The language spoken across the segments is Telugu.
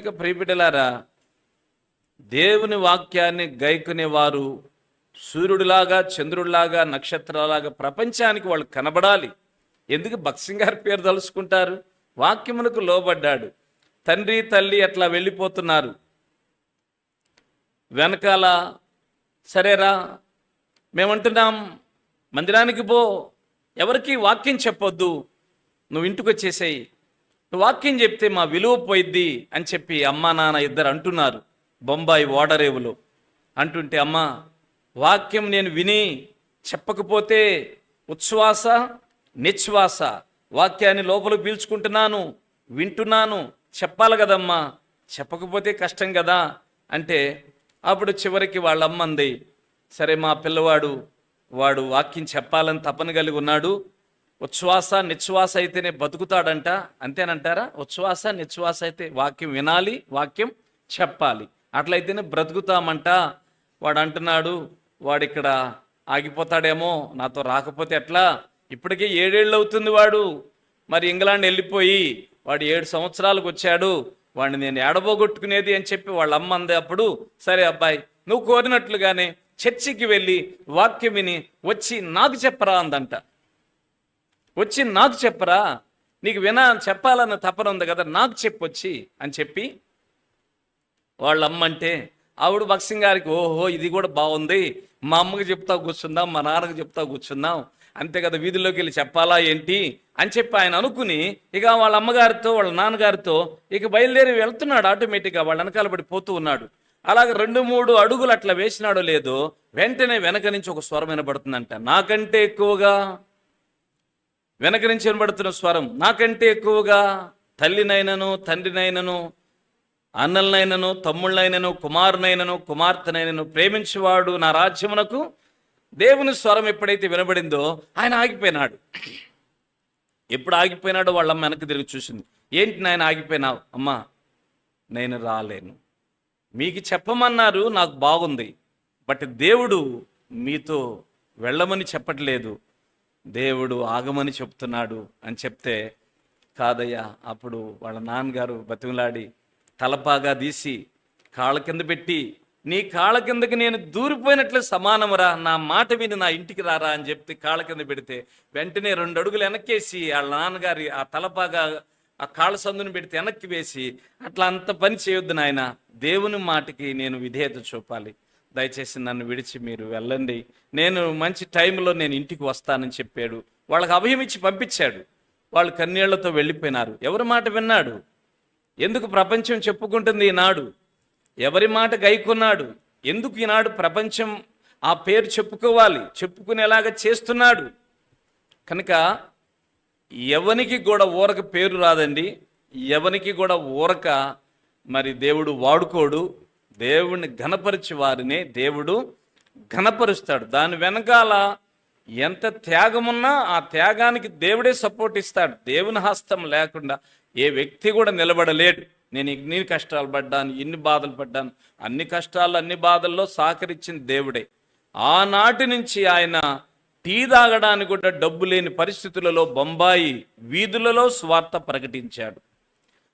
కనుక ప్రియబిడ్డలారా దేవుని వాక్యాన్ని గైకునేవారు సూర్యుడిలాగా చంద్రుడిలాగా నక్షత్రాలాగా ప్రపంచానికి వాళ్ళు కనబడాలి. ఎందుకు? భక్సింగ్ గారి పేరు తలుసుకుంటారు వాక్యమునకు లోబడ్డాడు. తండ్రి తల్లి అట్లా వెళ్ళిపోతున్నారు. వెనకాల సరేరా మేమంటున్నాం మందిరానికి పో ఎవరికి వాక్యం చెప్పొద్దు నువ్వు ఇంటికి వచ్చేసేయి వాక్యం చెప్తే మా విలువ పోయిద్ది అని చెప్పి అమ్మ నాన్న ఇద్దరు అంటున్నారు. బొంబాయి ఓడరేవులో అంటుంటే అమ్మ వాక్యం నేను విని చెప్పకపోతే ఉచ్ఛ్వాస నిశ్వాస వాక్యాన్ని లోపల పీల్చుకుంటున్నాను వింటున్నాను చెప్పాలి కదమ్మా చెప్పకపోతే కష్టం కదా అంటే అప్పుడు చివరికి వాళ్ళ అమ్మ అంది సరే మా పిల్లవాడు వాడు వాక్యం చెప్పాలని తపన కలిగి ఉన్నాడు ఉచ్ఛ్వాస నిశ్వాస అయితేనే బతుకుతాడంట. అంతేనంటారా? ఉచ్ఛ్వాస నిశ్వాస అయితే వాక్యం వినాలి వాక్యం చెప్పాలి. అట్లయితేనే బ్రతుకుతామంట. వాడు అంటున్నాడు వాడు ఇక్కడ ఆగిపోతాడేమో నాతో రాకపోతే ఎట్లా? ఇప్పటికే ఏడేళ్ళు అవుతుంది వాడు. మరి ఇంగ్లాండ్ వెళ్ళిపోయి వాడు ఏడు సంవత్సరాలకు వచ్చాడు. వాడిని నేను ఏడబోగొట్టుకునేది అని చెప్పి వాళ్ళ అమ్మ అంది అప్పుడు సరే అబ్బాయి నువ్వు కోరినట్లుగానే చర్చికి వెళ్ళి వాక్యం విని వచ్చి నాకు చెప్పరా అందంట. వచ్చి నాకు చెప్పరా? నీకు వినా చెప్పాలన్న తపన ఉంది కదా నాకు చెప్పొచ్చి అని చెప్పి వాళ్ళ అమ్మ అంటే ఆవిడ భక్సింగ్ గారికి ఓహో ఇది కూడా బాగుంది. మా అమ్మకి చెప్తా కూర్చుందాం మా నాన్నకి చెప్తా కూర్చుందాం. అంతే కదా వీధిలోకి వెళ్ళి చెప్పాలా ఏంటి అని చెప్పి ఆయన అనుకుని ఇక వాళ్ళ అమ్మగారితో వాళ్ళ నాన్నగారితో ఇక బయలుదేరి వెళ్తున్నాడు ఆటోమేటిక్గా. వాళ్ళ వెనకాల పడి పోతూ ఉన్నాడు. అలాగే రెండు మూడు అడుగులు అట్లా వేసినాడో లేదో వెంటనే వెనక నుంచి ఒక స్వరం వినబడుతుందంట. నాకంటే ఎక్కువగా వెనక నుంచి వినబడుతున్న స్వరం నాకంటే ఎక్కువగా తల్లినైనను తండ్రినైనను అన్నలనైనను తమ్ముళ్ళైనను కుమారునైనను కుమార్తెనైనను ప్రేమించేవాడు నా రాజ్యమునకు దేవుని స్వరం ఎప్పుడైతే వినబడిందో ఆయన ఆగిపోయినాడు. ఎప్పుడు ఆగిపోయినాడో వాళ్ళమ్మ వెనక్కి తిరిగి చూసింది. ఏంటి నాయన ఆగిపోయినావు? అమ్మా నేను రాలేను. మీకు చెప్పమన్నారు నాకు బాగుంది బట్ దేవుడు మీతో వెళ్ళమని చెప్పట్లేదు. దేవుడు ఆగమని చెప్తున్నాడు అని చెప్తే కాదయ్యా అప్పుడు వాళ్ళ నాన్నగారు బతిమలాడి తలపాగా తీసి కాళ్ళ కింద పెట్టి నీ కాళ్ళ కిందకి నేను దూరిపోయినట్లు సమానమురా నా మాట విని నా ఇంటికి రారా అని చెప్తే కాళ్ళ కింద పెడితే వెంటనే రెండు అడుగులు వెనక్కేసి వాళ్ళ నాన్నగారి ఆ తలపాగా ఆ కాళ్ళ సందుని పెడితే వెనక్కి వేసి అట్లా అంత పని చేయొద్దు నాయన దేవుని మాటకి నేను విధేయత చూపాలి. దయచేసి నన్ను విడిచి మీరు వెళ్ళండి. నేను మంచి టైంలో నేను ఇంటికి వస్తానని చెప్పాడు. వాళ్ళకి అభయం ఇచ్చి పంపించాడు. వాళ్ళు కన్నీళ్ళతో వెళ్ళిపోయినారు. ఎవరి మాట విన్నాడు? ఎందుకు ప్రపంచం చెప్పుకుంటుంది ఈనాడు ఎవరి మాట గైకున్నాడు? ఎందుకు ఈనాడు ప్రపంచం ఆ పేరు చెప్పుకోవాలి? చెప్పుకునేలాగా చేస్తున్నాడు? కనుక ఎవనికి కూడా ఊరక పేరు రాదండి. ఎవనికి కూడా ఊరక మరి దేవుడు వాడుకోడు. దేవుణ్ణి ఘనపరిచి వారినే దేవుడు ఘనపరుస్తాడు. దాని వెనకాల ఎంత త్యాగమున్నా ఆ త్యాగానికి దేవుడే సపోర్ట్ ఇస్తాడు. దేవుని హస్తం లేకుండా ఏ వ్యక్తి కూడా నిలబడలేడు. నేను ఇన్ని కష్టాలు పడ్డాను ఇన్ని బాధలు పడ్డాను అన్ని కష్టాలు అన్ని బాధల్లో సహకరించిన దేవుడే. ఆనాటి నుంచి ఆయన టీ తాగడానికి కూడా డబ్బు లేని పరిస్థితులలో బొంబాయి వీధులలో స్వార్థ ప్రకటించాడు.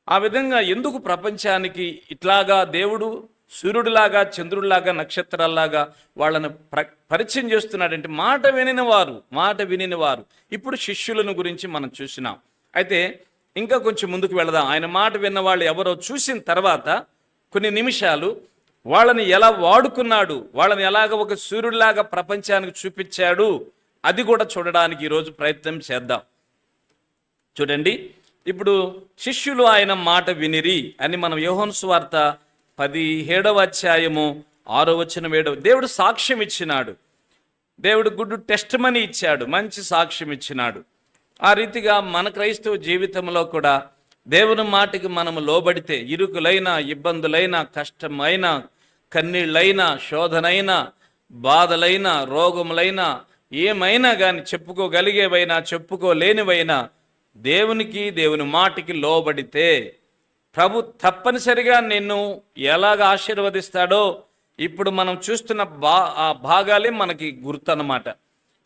ఆ విధంగా ఎందుకు ప్రపంచానికి ఇట్లాగా దేవుడు సూర్యుడిలాగా చంద్రుడిలాగా నక్షత్రాల్లాగా వాళ్ళను ప్ర పరిచయం చేస్తున్నాడంటే మాట వినిన వారు మాట వినిన వారు. ఇప్పుడు శిష్యులను గురించి మనం చూసినాం. అయితే ఇంకా కొంచెం ముందుకు వెళదాం. ఆయన మాట విన్న వాళ్ళు ఎవరో చూసిన తర్వాత కొన్ని నిమిషాలు వాళ్ళని ఎలా వాడుకున్నాడు వాళ్ళని ఎలాగ ఒక సూర్యుడిలాగా ప్రపంచానికి చూపించాడు అది కూడా చూడడానికి ఈరోజు ప్రయత్నం చేద్దాం. చూడండి. ఇప్పుడు శిష్యులు ఆయన మాట వినిరి అని మనం యోహన్స్ వార్త పదిహేడవ అధ్యాయము ఆరో వచ్చిన ఏడవ దేవుడు సాక్ష్యం ఇచ్చినాడు. దేవుడు గుడ్డు టెస్ట్ మనీ ఇచ్చాడు మంచి సాక్ష్యం ఇచ్చినాడు. ఆ రీతిగా మన క్రైస్తవ జీవితంలో కూడా దేవుని మాటకి మనము లోబడితే ఇరుకులైన ఇబ్బందులైన కష్టమైన కన్నీళ్ళైన శోధనైన బాధలైన రోగములైన ఏమైనా కానీ చెప్పుకోగలిగేవైనా చెప్పుకోలేనివైనా దేవునికి దేవుని మాటకి లోబడితే ప్రభు తప్పనిసరిగా నిన్ను ఎలాగ ఆశీర్వదిస్తాడో ఇప్పుడు మనం చూస్తున్న బా ఆ భాగాలే మనకి గుర్తు అన్నమాట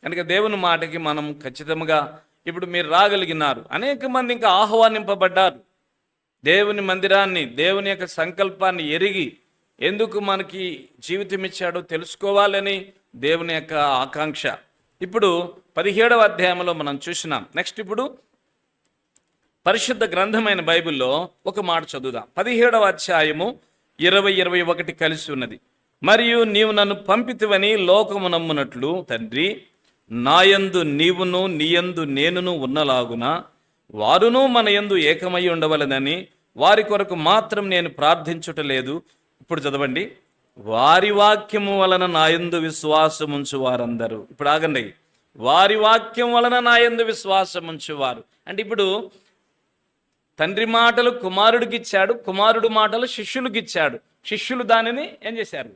కనుక దేవుని మాటకి మనం ఖచ్చితంగా ఇప్పుడు మీరు రాగలిగినారు. అనేక మంది ఇంకా ఆహ్వానింపబడ్డారు. దేవుని మందిరాన్ని దేవుని యొక్క సంకల్పాన్ని ఎరిగి ఎందుకు మనకి జీవితం ఇచ్చాడో తెలుసుకోవాలని దేవుని యొక్క ఆకాంక్ష. ఇప్పుడు పదిహేడవ అధ్యాయంలో మనం చూసినాం. నెక్స్ట్ ఇప్పుడు పరిశుద్ధ గ్రంథమైన బైబిల్లో ఒక మాట చదువుదాం. పదిహేడవ అధ్యాయము ఇరవై ఇరవై ఒకటి కలిసి ఉన్నది. మరియు నీవు నన్ను పంపితివని లోకము నమ్మునట్లు తండ్రి నాయందు నీవును నీయందు నేనును ఉన్నలాగున వారును మన యందు ఏకమై ఉండవలనని వారి కొరకు మాత్రం నేను ప్రార్థించుట లేదు. ఇప్పుడు చదవండి. వారి వాక్యము వలన నాయందు విశ్వాసముంచు వారందరూ ఇప్పుడు ఆగండి. వారి వాక్యం వలన నాయందు విశ్వాసముంచు వారు అంటే ఇప్పుడు తండ్రి మాటలు కుమారుడికి ఇచ్చాడు కుమారుడు మాటలు శిష్యులకు ఇచ్చాడు శిష్యులు దానిని ఏం చేశారు?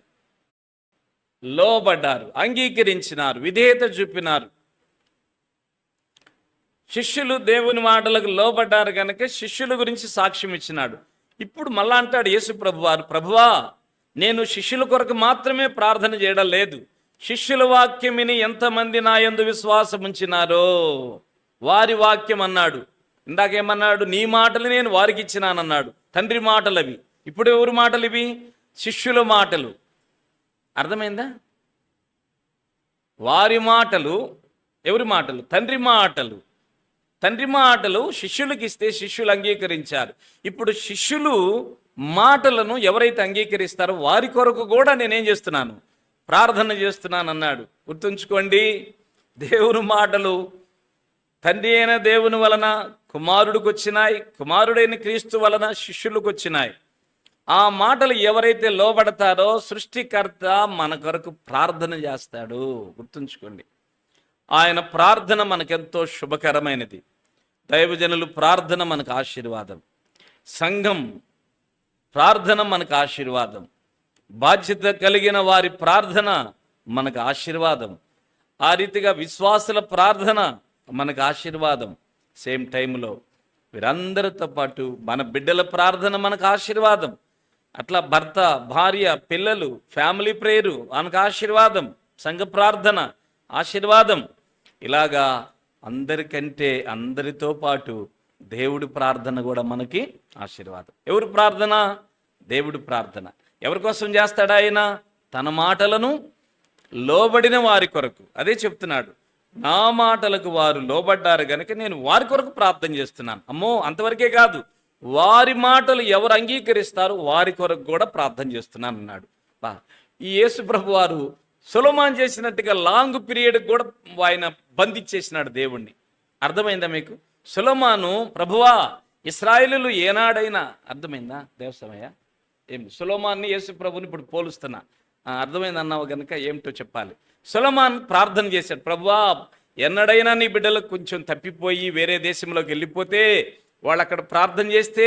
లోబడ్డారు అంగీకరించినారు విధేయత చూపినారు. శిష్యులు దేవుని మాటలకు లోబడ్డారు కనుక శిష్యుల గురించి సాక్ష్యం ఇచ్చినాడు. ఇప్పుడు మళ్ళా అంటాడు యేసు ప్రభువారు ప్రభువా నేను శిష్యుల కొరకు మాత్రమే ప్రార్థన చేయడం లేదు. శిష్యుల వాక్యం విని ఎంతమంది నా యందు విశ్వాసం ఉంచినారో వారి వాక్యం అన్నాడు ఇందాకేమన్నాడు నీ మాటలు నేను వారికి ఇచ్చినానన్నాడు. తండ్రి మాటలు అవి ఇప్పుడు ఎవరి మాటలు ఇవి శిష్యుల మాటలు. అర్థమైందా? వారి మాటలు ఎవరి మాటలు? తండ్రి మాటలు. తండ్రి మాటలు శిష్యులకి ఇస్తే శిష్యులు అంగీకరించారు. ఇప్పుడు శిష్యులు మాటలను ఎవరైతే అంగీకరిస్తారో వారి కొరకు కూడా నేనేం చేస్తున్నాను? ప్రార్థన చేస్తున్నాను అన్నాడు గుర్తుంచుకోండి దేవుని మాటలు తండ్రి అయిన దేవుని వలన కుమారుడికి వచ్చినాయి కుమారుడైన క్రీస్తు వలన శిష్యులకు వచ్చినాయి ఆ మాటలు ఎవరైతే లోబడతారో సృష్టికర్త మన కొరకు ప్రార్థన చేస్తాడు. గుర్తుంచుకోండి. ఆయన ప్రార్థన మనకెంతో శుభకరమైనది. దైవజనులు ప్రార్థన మనకు ఆశీర్వాదం. సంఘం ప్రార్థన మనకు ఆశీర్వాదం. బాధ్యత కలిగిన వారి ప్రార్థన మనకు ఆశీర్వాదం. ఆ రీతిగా విశ్వాసుల ప్రార్థన మనకు ఆశీర్వాదం. సేమ్ టైంలో వీరందరితో పాటు మన బిడ్డల ప్రార్థన మనకు ఆశీర్వాదం. అట్లా భర్త భార్య పిల్లలు ఫ్యామిలీ ప్రేయరు మనకు ఆశీర్వాదం. సంఘ ప్రార్థన ఆశీర్వాదం. ఇలాగా అందరికంటే అందరితో పాటు దేవుడి ప్రార్థన కూడా మనకి ఆశీర్వాదం. ఎవరి ప్రార్థన? దేవుడి ప్రార్థన. ఎవరి కోసం చేస్తాడు ఆయన? తన మాటలను లోబడిన వారి కొరకు. అదే చెప్తున్నాడు. నా మాటలకు వారు లోబడ్డారు గనుక నేను వారి కొరకు ప్రార్థన చేస్తున్నాను. అమ్మో అంతవరకే కాదు. వారి మాటలు ఎవరు అంగీకరిస్తారో వారి కొరకు కూడా ప్రార్థన చేస్తున్నాను అన్నాడు. బా ఈ యేసు ప్రభు వారు సులమాన్ చేసినట్టుగా లాంగ్ పీరియడ్ కూడా ఆయన బంధించేసినాడు దేవుణ్ణి. అర్థమైందా మీకు? సులమాను ప్రభువా ఇస్రాయిలు ఏనాడైనా అర్థమైందా దేవసమయ్య? ఏం సులోమాన్ని యేసు ప్రభుని ఇప్పుడు పోలుస్తున్నా. అర్థమైంది అన్నావు కనుక ఏమిటో చెప్పాలి. సులమాన్ ప్రార్థన చేశాడు. ప్రభువా ఎన్నడైనా నీ బిడ్డలకు కొంచెం తప్పిపోయి వేరే దేశంలోకి వెళ్ళిపోతే వాళ్ళు అక్కడ ప్రార్థన చేస్తే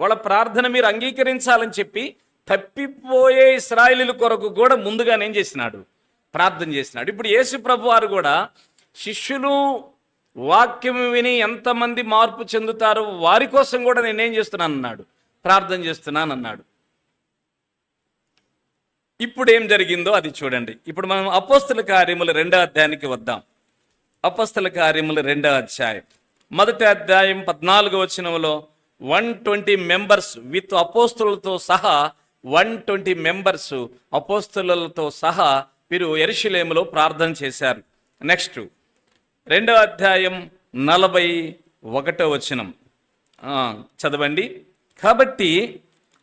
వాళ్ళ ప్రార్థన మీరు అంగీకరించాలని చెప్పి తప్పిపోయే ఇస్రాయిలీల కొరకు కూడా ముందుగానే ఏం చేసినాడు? ప్రార్థన చేసినాడు. ఇప్పుడు యేసు ప్రభు వారు కూడా శిష్యులు వాక్యం విని ఎంతమంది మార్పు చెందుతారో వారి కోసం కూడా నేనేం చేస్తున్నాను అన్నాడు ప్రార్థన చేస్తున్నాను అన్నాడు ఇప్పుడు ఏం జరిగిందో అది చూడండి. ఇప్పుడు మనం అపోస్తుల కార్యముల రెండో అధ్యాయానికి వద్దాం. అపస్తుల కార్యముల రెండో అధ్యాయం. మొదటి అధ్యాయం పద్నాలుగో వచనంలో వన్ ట్వంటీ మెంబర్స్ విత్ అపోస్తులతో సహా వన్ ట్వంటీ మెంబర్స్ అపోస్తులతో సహా వీరు ఎరుషులేములో ప్రార్థన చేశారు. నెక్స్ట్ రెండో అధ్యాయం నలభై ఒకటో వచనం. చదవండి. కాబట్టి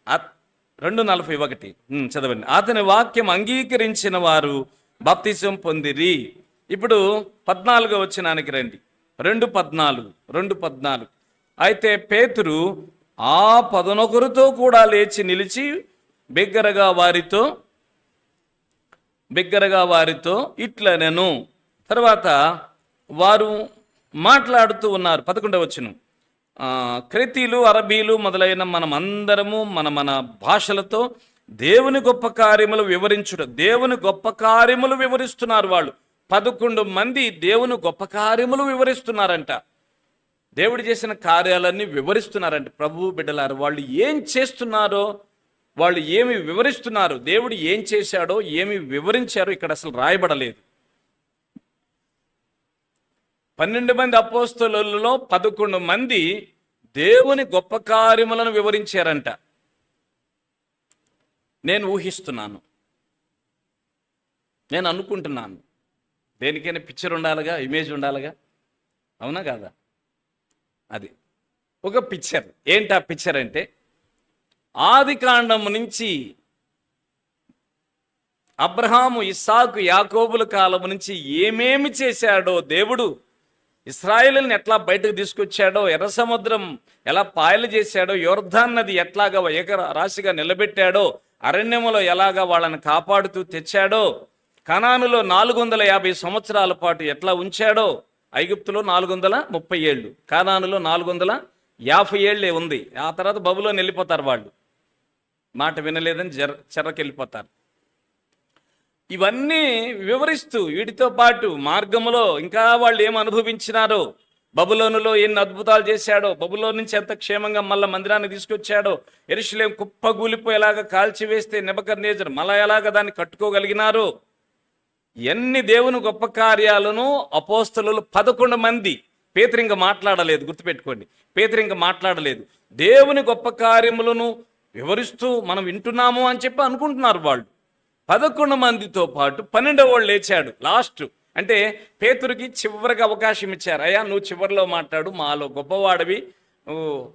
అత్- రెండు నలభై ఒకటి. చదవండి. అతని వాక్యం అంగీకరించిన వారు బాప్తిజం పొందిరి. ఇప్పుడు పద్నాలుగో వచ్చినానికి రండి. రెండు పద్నాలుగు రెండు పద్నాలుగు. అయితే పేతురు ఆ పదనొకరితో కూడా లేచి నిలిచి బిగ్గరగా వారితో బిగ్గరగా వారితో ఇట్లనెను. తర్వాత వారు మాట్లాడుతూ ఉన్నారు. పదకొండవ వచ్చును క్రెతీలు అరబీలు మొదలైన మనం అందరము మన మన భాషలతో దేవుని గొప్ప కార్యములు వివరించుట దేవుని గొప్ప కార్యములు వివరిస్తున్నారు వాళ్ళు. పదకొండు మంది దేవుని గొప్ప కార్యములు వివరిస్తున్నారంట. దేవుడు చేసిన కార్యాలన్నీ వివరిస్తున్నారంట. ప్రభు బిడ్డలారు వాళ్ళు ఏం చేస్తున్నారో వాళ్ళు ఏమి వివరిస్తున్నారు దేవుడు ఏం చేశాడో ఏమి వివరించారో ఇక్కడ అసలు రాయబడలేదు. పన్నెండు మంది అపోస్తులలో పదకొండు మంది దేవుని గొప్ప కార్యములను వివరించారంట. నేను ఊహిస్తున్నాను. నేను అనుకుంటున్నాను. దేనికైనా పిక్చర్ ఉండాలిగా ఇమేజ్ ఉండాలిగా? అవునా కాదా? అది. ఒక పిక్చర్ ఏంటి ఆ పిక్చర్ అంటే ఆది నుంచి అబ్రహాము ఇస్సాకు యాకోబుల కాలం నుంచి ఏమేమి చేశాడో దేవుడు ఇస్రాయేల్ని ఎట్లా బయటకు తీసుకొచ్చాడో ఎర్ర సముద్రం ఎలా పాయలు చేశాడో యోర్ధాన్ నది ఎట్లాగా ఏక రాశిగా నిలబెట్టాడో అరణ్యములో ఎలాగా వాళ్ళని కాపాడుతూ తెచ్చాడో కణానులో నాలుగు వందల యాభై సంవత్సరాల పాటు ఎట్లా ఉంచాడో ఐగుప్తులో నాలుగు వందల ముప్పై ఏళ్ళు కానానులో నాలుగు వందల యాభై ఏళ్ళే ఉంది. ఆ తర్వాత బబులోని వెళ్ళిపోతారు వాళ్ళు. మాట వినలేదని జర చెర్రకెళ్ళిపోతారు ఇవన్నీ వివరిస్తూ వీటితో పాటు మార్గములో ఇంకా వాళ్ళు ఏం అనుభవించినారో బబులోనులో ఎన్ని అద్భుతాలు చేశాడో బబులో నుంచి ఎంత క్షేమంగా మళ్ళీ మందిరాన్ని తీసుకొచ్చాడో ఎరుషులేం కుప్పగూలిపోయేలాగా కాల్చివేస్తే నెబకర్నేజర్ మళ్ళా ఎలాగ దాన్ని కట్టుకోగలిగినారో? ఎన్ని దేవుని గొప్ప కార్యాలను అపోస్తలు పదకొండు మంది పేతరింగ మాట్లాడలేదు గుర్తుపెట్టుకోండి. పేతురింక మాట్లాడలేదు. దేవుని గొప్ప కార్యములను వివరిస్తూ మనం వింటున్నాము అని చెప్పి అనుకుంటున్నారు వాళ్ళు. పదకొండు మందితో పాటు పన్నెండవ వాళ్ళు లేచాడు. లాస్ట్. అంటే పేతురికి చివరికి అవకాశం ఇచ్చారు. అయ్యా నువ్వు చివరిలో మాట్లాడు. మాలో గొప్పవాడివి. నువ్వు